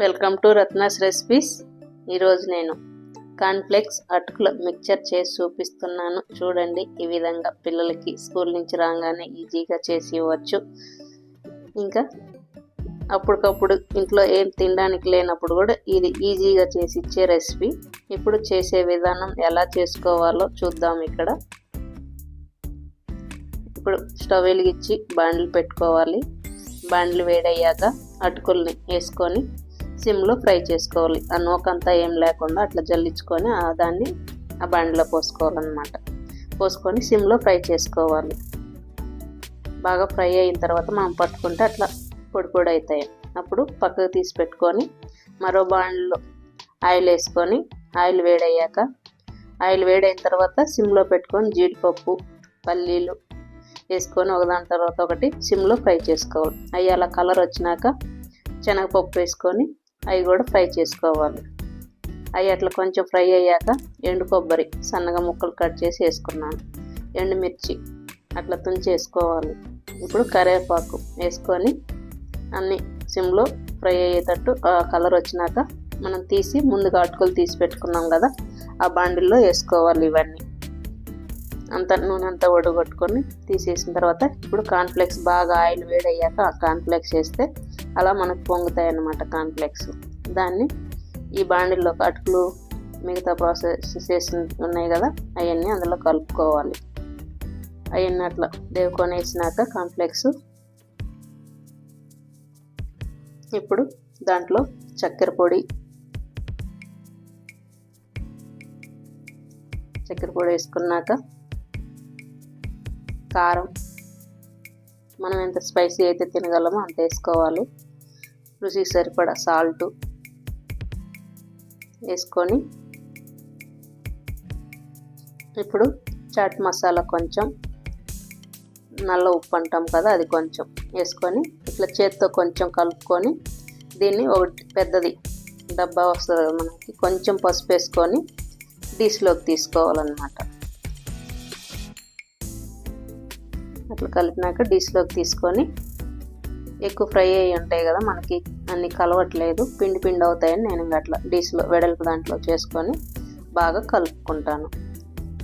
Welcome to Ratna's recipes. ఈరోజు నేను cornflakes అటుకుల మిక్చర్ చేసి చూపిస్తున్నాను. చూడండి ఈ విధంగా పిల్లలకి స్కూల్ నుంచి రాగానే ఈజీగా చేసి ఇవ్వచ్చు. ఇంకా అప్పటికప్పుడు ఇంట్లో ఏం తినడానికి లేనప్పుడు కూడా ఇది ఈజీగా చేసి ఇచ్చే రెసిపీ. ఇప్పుడు చేసే విధానం ఎలా చేసుకోవాలో చూద్దాం ఇక్కడ. ఇప్పుడు స్టవ్ వెలిగించి బాండ్లు పెట్టుకోవాలి. బాండ్లు వేడయ్యాక అటుకుల్ని వేసుకొని సిమ్లో ఫ్రై చేసుకోవాలి. ఆ నూకంతా ఏం లేకుండా అట్లా జల్లించుకొని ఆ దాన్ని ఆ బండిలో పోసుకోవాలన్నమాట. పోసుకొని సిమ్లో ఫ్రై చేసుకోవాలి. బాగా ఫ్రై అయిన తర్వాత మనం పట్టుకుంటే అట్లా పొడి పొడి అవుతాయి. అప్పుడు పక్కకు తీసి పెట్టుకొని మరో బాండ్లో ఆయిల్ వేసుకొని ఆయిల్ వేడయ్యాక ఆయిల్ వేడైన తర్వాత సిమ్లో పెట్టుకొని జీడిపప్పు పల్లీలు వేసుకొని ఒకదాని తర్వాత ఒకటి సిమ్లో ఫ్రై చేసుకోవాలి. అవి అలా కలర్ వచ్చినాక శనగపప్పు వేసుకొని అవి కూడా ఫ్రై చేసుకోవాలి. అవి అట్లా కొంచెం ఫ్రై అయ్యాక ఎండు కొబ్బరి సన్నగా ముక్కలు కట్ చేసి వేసుకున్నాను. ఎండుమిర్చి అట్లా తుంచి వేసుకోవాలి ఇప్పుడు కరివేపాకు వేసుకొని అన్ని సిమ్లో ఫ్రై అయ్యేటట్టు ఆ కలర్ వచ్చినాక మనం తీసి ముందుగా అటుకులు తీసి పెట్టుకున్నాం కదా ఆ బాండిల్లో వేసుకోవాలి ఇవన్నీ. అంత నూనె అంతా ఒడగొట్టుకొని తీసేసిన తర్వాత ఇప్పుడు కాన్ఫ్లెక్స్ బాగా ఆయిల్ వేడయ్యాక ఆ కాన్ఫ్లెక్స్ వేస్తే అలా మనకు పొంగుతాయి అన్నమాట కాన్ఫ్లెక్స్ దాన్ని ఈ బాండిల్లో అటుకులు మిగతా ప్రాసెస్ చేసి ఉన్నాయి కదా అవన్నీ అందులో కలుపుకోవాలి. అవన్నీ అట్లా దేవుకొని వేసినాక కాన్ఫ్లెక్స్ ఇప్పుడు దాంట్లో చక్కెర పొడి చక్కెర పొడి వేసుకున్నాక కారం. మనం ఎంత స్పైసీ అయితే తినగలమో అంత వేసుకోవాలి. రుచికి సరిపడా సాల్ట్ వేసుకొని ఇప్పుడు చాట్ మసాలా కొంచెం నల్ల ఉప్పు అంటాం కదా అది కొంచెం వేసుకొని ఇట్లా చేత్తో కొంచెం కలుపుకొని దీన్ని ఒకటి పెద్దది డబ్బా వస్తుంది కదా మనకి కొంచెం పసుపు వేసుకొని డిష్లోకి తీసుకోవాలన్నమాట. అట్లా కలిపినాక డిష్లోకి తీసుకొని ఎక్కువ ఫ్రై అయ్యి ఉంటాయి కదా మనకి అన్ని కలవట్లేదు. పిండి పిండి అవుతాయని నేను ఇంకా అట్లా డిష్లో వెడల్పు దాంట్లో చేసుకొని బాగా కలుపుకుంటాను.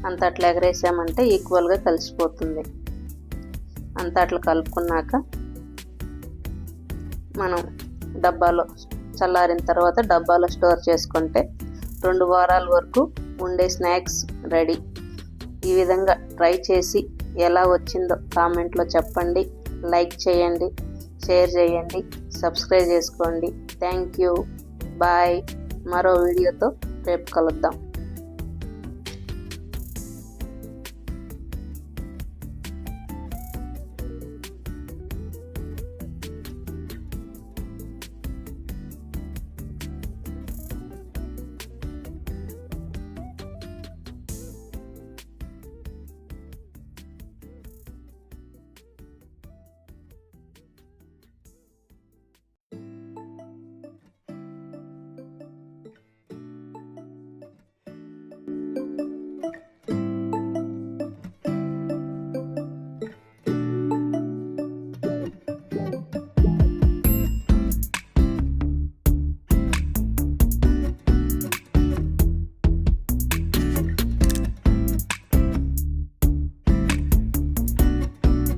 అంత అట్లా ఎగరేసామంటే ఈక్వల్గా కలిసిపోతుంది. అంత అట్లా కలుపుకున్నాక మనం డబ్బాలో చల్లారిన తర్వాత డబ్బాలో స్టోర్ చేసుకుంటే రెండు వారాల వరకు ఉండే స్నాక్స్ రెడీ. ఈ విధంగా ట్రై చేసి ఎలా వచ్చిందో కామెంట్లో చెప్పండి. లైక్ చేయండి షేర్ చేయండి సబ్స్క్రైబ్ చేసుకోండి. Thank you. బాయ్. మరో వీడియోతో రేపు కలుద్దాం.